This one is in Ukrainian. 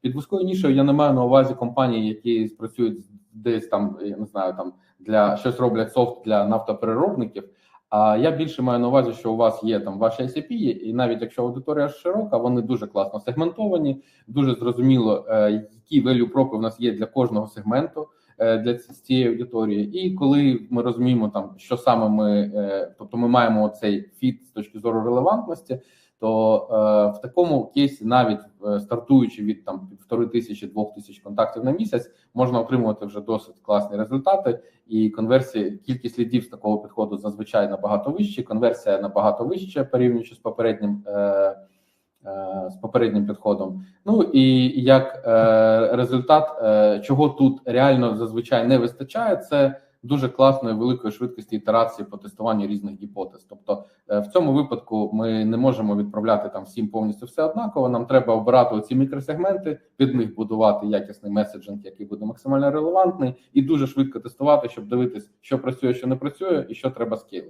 Під вузькою нішою я не маю на увазі компанії, які працюють десь там, я не знаю, там для щось роблять софт для нафтопереробників. А я більше маю на увазі, що у вас є там ваші ICP, і навіть якщо аудиторія широка, вони дуже класно сегментовані, дуже зрозуміло, е, які value пропи в нас є для кожного сегменту для цієї аудиторії. І коли ми розуміємо, там що саме ми, е, тобто ми маємо цей фіт з точки зору релевантності, то е, в такому кейсі, навіть е, стартуючи від там півтори тисячі двох тисяч контактів на місяць, можна отримувати вже досить класні результати. І конверсія, кількість лідів з такого підходу зазвичай набагато вища, конверсія набагато вища порівнюючи з попереднім. Е, е, з попереднім підходом. Ну і як е, результат, е, чого тут реально зазвичай не вистачає, це дуже класної великої швидкості ітерації по тестуванню різних гіпотез. Тобто, е, в цьому випадку ми не можемо відправляти там всім повністю все однаково. Нам треба обирати оці мікросегменти, під них будувати якісний меседжинг, який буде максимально релевантний, і дуже швидко тестувати, щоб дивитись, що працює, що не працює, і що треба скейлити.